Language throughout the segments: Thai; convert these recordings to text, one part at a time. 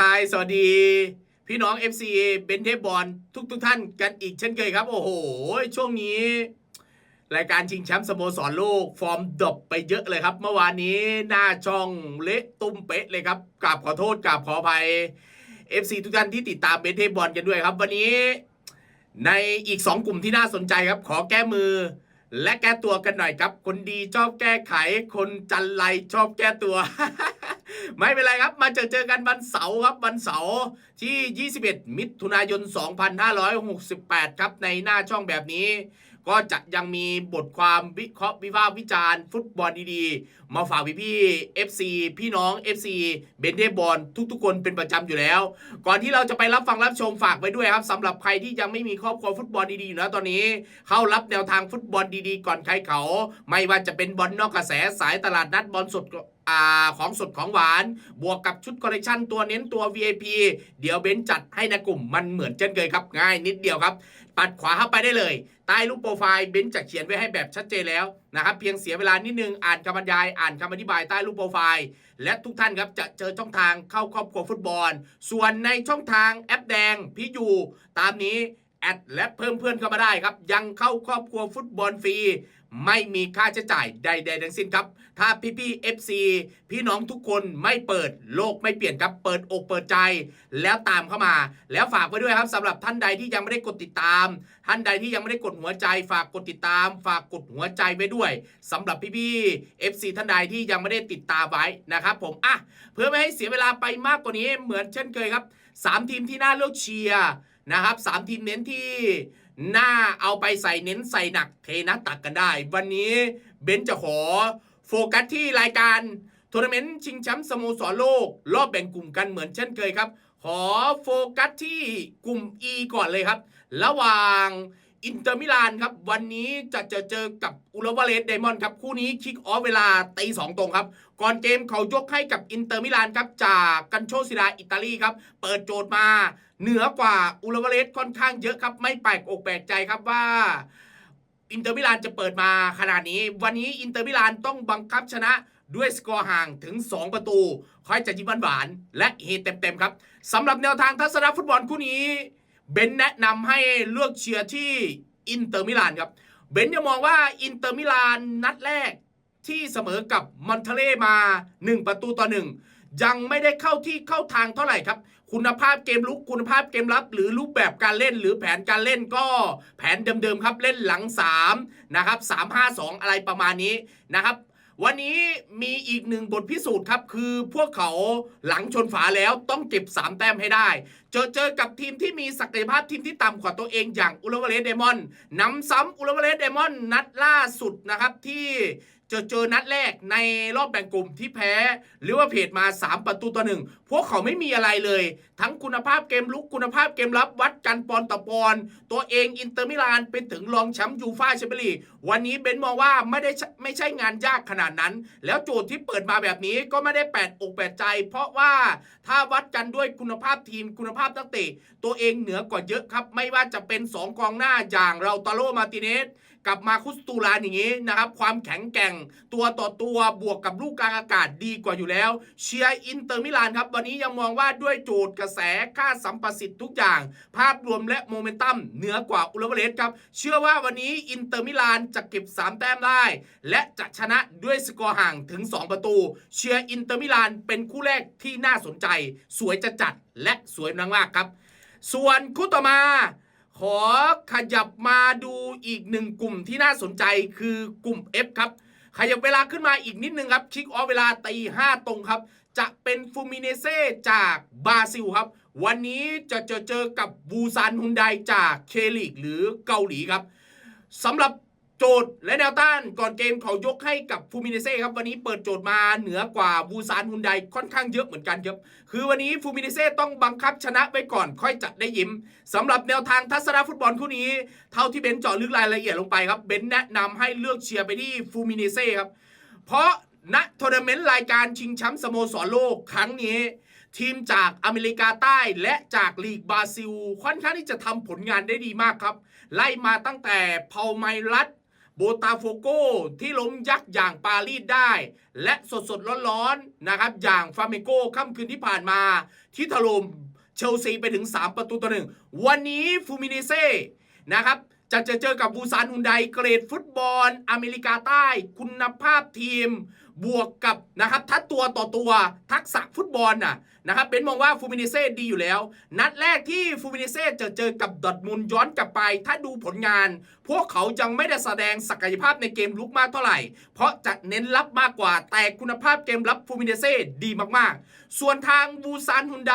ฮาย สวัสดี พี่น้อง FC เบนเทบอลทุกทุกท่านกันอีกเช่นเคยครับ โอ้โห ช่วงนี้ รายการชิงแชมป์สโมสรโลก ฟอร์มดรอปไปเยอะเลยครับ เมื่อวานนี้หน้าช่องเละตุ้มเป๊ะเลยครับกราบขอโทษกราบขออภัย FC ทุกท่านที่ติดตามเบนเทบอลกันด้วยครับ วันนี้ในอีก 2 กลุ่มที่น่าสนใจครับ ขอแก้มือ และแก้ตัวกันหน่อยครับ คนดีชอบแก้ไข คนจันไรชอบแก้ตัว ไม่เป็นไรครับ มาเจอเจอกันวันเสาร์ครับวันเสาร์ที่ 21 มิถุนายน 2568 ครับในหน้าช่องแบบนี้ ก็จะยังมีบทความวิเคราะห์วิพากษ์วิจารณ์ฟุตบอลดีๆ มาฝากพี่ๆ FC พี่น้อง FC เบนเทบอลทุกๆ คนเป็นประจำอยู่แล้ว ก่อนที่เราจะไปรับฟังรับชมฝากไว้ด้วยครับสำหรับใครที่ยังไม่มีครอบครัวฟุตบอลดีๆอยู่นะตอนนี้ เข้ารับแนวทางฟุตบอลดีๆ ก่อนใครเขา ไม่ว่าจะเป็นบอลนอกกระแสสายตลาดนัดบอลสดของสดของหวาน บวกกับชุดคอลเลคชันตัวเน้นตัว VIP เดี๋ยวเบนจัดให้ในกลุ่มมันเหมือนเช่นเคยครับ ง่ายนิดเดียวครับ ปัดขวาเข้าไปได้เลย ใต้รูปโปรไฟล์เบนจะเขียนไว้ให้แบบชัดเจนแล้วนะครับ เพียงเสียเวลานิดนึงอ่านคำบรรยาย อ่านคำอธิบายใต้รูปโปรไฟล์ และทุกท่านครับจะเจอช่องทางเข้าครอบครัวฟุตบอล ส่วนในช่องทางแอปแดงพี่ยูตามนี้แอดและเพิ่มเพื่อนเข้ามาได้ครับ ยังเข้าครอบครัวฟุตบอลฟรี ไม่มีค่าใช้จ่ายใด ๆ ทั้งสิ้นครับ ถ้าพี่พี่ๆ FC พี่น้องทุกคนไม่เปิดโลกไม่เปลี่ยนครับ เปิดอกเปิดใจ แล้วตามเข้ามา แล้วฝากไว้ด้วยครับสำหรับท่านใดที่ยังไม่ได้กดติดตาม ท่านใดที่ยังไม่ได้กดหัวใจ ฝากกดติดตาม ฝากกดหัวใจไว้ด้วยสำหรับพี่พี่ๆ FC ท่านใดที่ยังไม่ได้ติดตามไว้นะครับ ผมอะเพื่อไม่ให้เสียเวลาไปมากกว่านี้เหมือนเช่นเคยครับสามทีมที่น่าเลือกเชียร์นะครับสามทีมเน้นที่ หน้าเอาไปใส่เน้นใส่หนักเทนะตักกันได้ วันนี้เบนจะขอโฟกัสที่รายการทัวร์นาเมนต์ชิงแชมป์สโมสรโลก รอบแบ่งกลุ่มกันเหมือนเช่นเคยครับ ขอโฟกัสที่กลุ่ม E ก่อนเลยครับ ระหว่าง อินเตอร์มิลานครับ วันนี้จะเจอเจอกับอุลวาเลสเดมอนครับ คู่นี้คิกออฟเวลาตีสองตรงครับ ก่อนเกมเขายกให้กับอินเตอร์มิลานครับ จากกันโชซิดาอิตาลีครับ เปิดโจทย์มา เหนือกว่าอุลวาเลสค่อนข้างเยอะครับ ไม่แปลกอกแปลกใจครับว่าอินเตอร์มิลานจะเปิดมาขนาดนี้ วันนี้อินเตอร์มิลานต้องบังคับชนะด้วยสกอร์ห่างถึง 2 ประตูค่อยจะยิ้มหวานและเฮเต็มๆครับสำหรับแนวทางทัศนฟุตบอลคู่นี้ เบนแนะนำให้เลือกเชียร์ที่อินเตอร์มิลานครับ เบนยังมองว่าอินเตอร์มิลานนัดแรกที่เสมอกับมอนเทเลมา 1 ประตูต่อ 1 ยังไม่ได้เข้าที่เข้าทางเท่าไหร่ครับ คุณภาพเกมลุกคุณภาพเกมรับ หรือรูปแบบการเล่นหรือแผนการเล่นก็แผนเดิมๆครับเล่นหลัง3นะครับ3-5-2 อะไรประมาณนี้นะครับ วันนี้มีอีกหนึ่งบทพิสูจน์ครับ คือพวกเขาหลังชนฝาแล้วต้องเก็บ 3 แต้มให้ได้ เจอเจอกับทีมที่มีศักยภาพทีมที่ต่ำกว่าตัวเองอย่างอุลวาเลสเดมอนนำซ้ำอุลวาเลสเดมอนนัดล่าสุดนะครับที่ จอเจอนัดแรกในรอบแบ่งกลุ่มที่แพ้หรือว่าเพจมา 3 ประตูต่อหนึ่งพวกเขาไม่มีอะไรเลย ทั้งคุณภาพเกมลุกคุณภาพเกมรับวัดกันปอนต่อปอนตัวเองอินเตอร์มิลานเป็นถึงรองแชมป์ยูฟ่าแชมเปี้ยนลีกวันนี้เบนมองว่าไม่ได้ไม่ใช่งานยากขนาดนั้น แล้วโจทย์ที่เปิดมาแบบนี้ก็ไม่ได้แปดอกแปดใจ เพราะว่าถ้าวัดกันด้วยคุณภาพทีมคุณภาพนักเตะตัวเองเหนือกว่าเยอะครับ ไม่ว่าจะเป็น 2 กองหน้าอย่างเราตาโลมาติเนส กับมาคุสตูรานอย่างนี้นะครับ ความแข็งแกร่งตัวต่อตัวบวกกับลูกกลางอากาศดีกว่าอยู่แล้ว เชียร์อินเตอร์มิลานครับ วันนี้ยังมองว่าด้วยโจทย์กระแสค่าสัมประสิทธิ์ทุกอย่าง ภาพรวมและโมเมนตัมเหนือกว่าอุลเวเลสครับ เชื่อว่าวันนี้อินเตอร์มิลานจะเก็บ 3 แต้มได้ และจะชนะด้วยสกอร์ห่างถึง 2 ประตู เชียร์อินเตอร์มิลานเป็นคู่แรกที่น่าสนใจ สวยจะจัดและสวยมากๆครับ ส่วนคู่ต่อมา ขอขยับมาดูอีกหนึ่งกลุ่มที่น่าสนใจคือกลุ่ม F ครับขยับเวลาขึ้นมาอีกนิดนึงครับคิกออฟเวลาตีห้าตรงครับ จะเป็นฟูมิเนเซ่จากบราซิลครับ วันนี้จะเจอเจอกับบูซานฮุนไดจากเคลิกหรือเกาหลีครับสำหรับ โจทย์และแนวต้านก่อนเกมเขายกให้กับฟูมิเนเซ่ครับวันนี้เปิดโจทย์มาเหนือกว่าบูซานฮุนไดค่อนข้างเยอะเหมือนกันครับคือวันนี้ฟูมิเนเซ่ต้องบังคับชนะไปก่อนค่อยจะได้ยิ้มสำหรับแนวทางทัศนฟุตบอลคู่นี้ เท่าที่เบนเจาะลึกรายละเอียดลงไปครับเบนแนะนำให้เลือกเชียร์ไปที่ฟูมิเนเซ่ครับเพราะณทัวร์นาเมนต์รายการชิงแชมป์สโมสรโลกครั้งนี้ ทีมจากอเมริกาใต้และจากลีกบราซิล ค่อนข้างที่จะทำผลงานได้ดีมากครับ ไล่มาตั้งแต่เพาไมรัส โบตาโฟโกที่ล้มยักษ์อย่างปารีสได้ และสดสดร้อนๆนะครับอย่างฟาเมโกค่ำคืนที่ผ่านมา ที่ถล่มเชลซีไปถึง 3 ประตูต่อหนึ่งวันนี้ฟูมิเนเซ่นะครับจะเจอเจอกับบูซานฮุนไดเกรดฟุตบอลอเมริกาใต้ คุณภาพทีม บวกกับนะครับทัดตัวต่อตัวทักษะฟุตบอลน่ะ นะครับเบนมองว่าฟูมิเนเซ่ดีอยู่แล้ว นัดแรกที่ฟูมิเนเซ่จะเจอกับดอทมุนย้อนกลับไป ถ้าดูผลงาน พวกเขายังไม่ได้แสดงศักยภาพในเกมลุกมากเท่าไหร่ เพราะจะเน้นรับมากกว่า แต่คุณภาพเกมรับฟูมิเนเซ่ดีมากๆ ส่วนทางบูซานฮุนได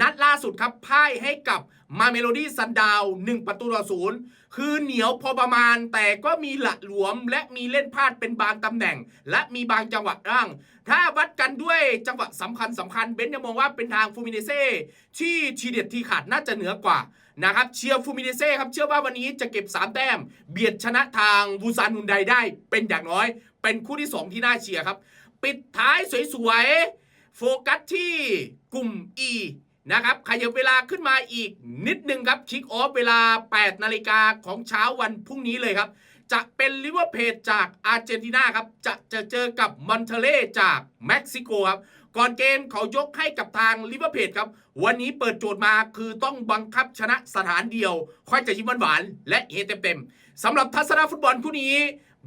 นัดล่าสุดครับพ่ายให้กับมาเมโลดี้ซันดาว1ประตูต่อศูนย์คือเหนียวพอประมาณแต่ก็มีหละหลวมและมีเล่นพลาดเป็นบางตำแหน่ง และมีบางจังหวะร่าง ถ้าวัดกันด้วยจังหวะสำคัญสำคัญเบนซ์ยังมองว่าเป็นทางฟูมิเนเซ่ที่ทีเด็ดทีขาดน่าจะเหนือกว่านะครับเชียร์ฟูมิเนเซ่ครับเชื่อว่าวันนี้จะเก็บ 3 แต้ม เบียดชนะทางบูซานฮุนไดได้เป็นอย่างน้อย เป็นคู่ที่ 2 ที่น่าเชียร์ครับ ปิดท้ายสวยๆ โฟกัสที่กลุ่ม E นะครับขยับเวลาขึ้นมาอีกนิดนึงครับคิกออฟเวลา 8 นาฬิกาของเช้าวันพรุ่งนี้เลยครับ จะเป็นลิเวอร์เพจจากอาร์เจนตินาครับ จะจะเจอกับมอนเทเล่จากเม็กซิโกครับ ก่อนเกมเขายกให้กับทางลิเวอร์เพจครับ วันนี้เปิดโจทย์มาคือต้องบังคับชนะสถานเดียว ค่อยจะยิ้มหวานๆและเฮเต็มๆสำหรับทัศนฟุตบอลคู่นี้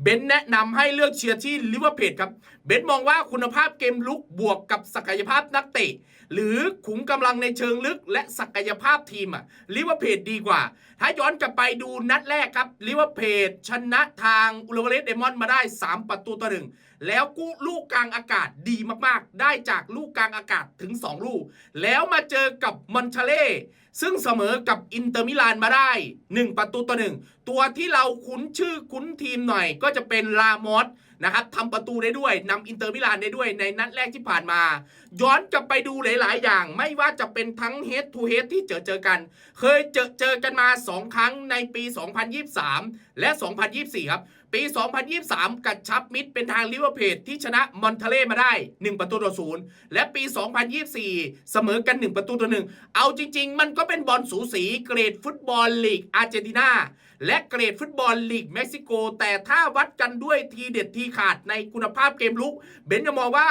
เบนแนะนำให้เลือกเชียร์ที่ลิเวอร์เพจครับ เบนมองว่าคุณภาพเกมลุกบวกกับศักยภาพนักเตะ หรือขุมกำลังในเชิงลึกและศักยภาพทีมอะลิเวอร์เพจดีกว่า ถ้าย้อนกลับไปดูนัดแรกครับลิเวอร์เพจชนะทางอุลเวเลสเดมอนมาได้ 3 ประตูต่อหนึ่งแล้วกู้ลูกกลางอากาศดีมากๆ ได้จากลูกกลางอากาศถึง 2 ลูก แล้วมาเจอกับมอนเชเล่ ซึ่งเสมอกับอินเตอร์มิลานมาได้ 1 ประตูต่อหนึ่งตัวที่เราคุ้นชื่อคุ้นทีมหน่อยก็จะเป็นลามอส นะครับทำประตูได้ด้วยนำอินเตอร์มิลานได้ด้วยในนัดแรกที่ผ่านมา ย้อนกลับไปดูหลาย ๆ อย่าง ไม่ว่าจะเป็นทั้งเฮดทูเฮดที่เจอเจอกัน เคยเจอเจอกันมา 2 ครั้งในปี 2023 และ 2024 ครับ ปี 2023 กัดชับมิดเป็นทางลิเวอร์เพจที่ชนะมอนเทเล่มาได้ 1 ประตูต่อศูนย์และปี 2024 เสมอกัน 1 ประตูต่อหนึ่งเอาจริง ๆ มันก็เป็นบอลสูสีเกรดฟุตบอลลีกอาร์เจนตินา และเกรดฟุตบอลลีกเม็กซิโก แต่ถ้าวัดกันด้วยทีเด็ดทีขาดในคุณภาพเกมลุก เบนจะมองว่า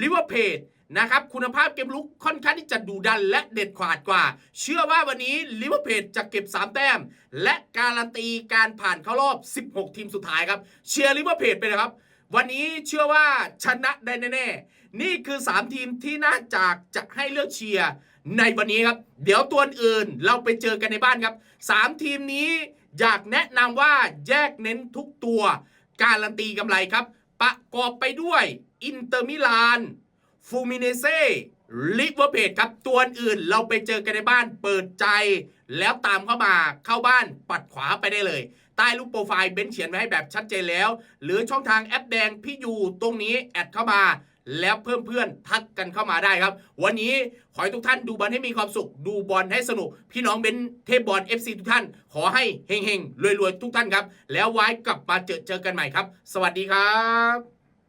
ลิเวอร์เพจนะครับคุณภาพเกมลุกค่อนข้างที่จะดุดันและเด็ดขาดกว่า เชื่อว่าวันนี้ลิเวอร์เพจจะเก็บ 3 แต้ม และการันตีการผ่านเข้ารอบ 16 ทีมสุดท้ายครับ เชียร์ลิเวอร์เพจไปเลยครับ วันนี้เชื่อว่าชนะได้แน่ๆ นี่คือ 3 ทีมที่น่าจากจะให้เลือกเชียร์ในวันนี้ครับ เดี๋ยวตัวอื่นเราไปเจอกันในบ้านครับ 3 ทีมนี้ อยากแนะนำว่าแยกเน้นทุกตัวการันตีกำไรครับ ประกอบไปด้วยอินเตอร์มิลานฟูมิเนเซ่ลิเวอร์เพจครับตัวอื่นเราไปเจอกันในบ้านเปิดใจ แล้วตามเข้ามาเข้าบ้านปัดขวาไปได้เลย ใต้รูปโปรไฟล์เบนเขียนไว้ให้แบบชัดเจนแล้ว หรือช่องทางแอปแดงพี่อยู่ตรงนี้แอดเข้ามา แล้วเพิ่มเพื่อนทักกันเข้ามาได้ครับ วันนี้ขอให้ทุกท่านดูบอลให้มีความสุข ดูบอลให้สนุก พี่น้องเบนเทพบอล FC ทุกท่าน ขอให้เฮงๆรวยๆทุกท่านครับ แล้วไว้กลับมาเจอเจอกันใหม่ครับ สวัสดีครับ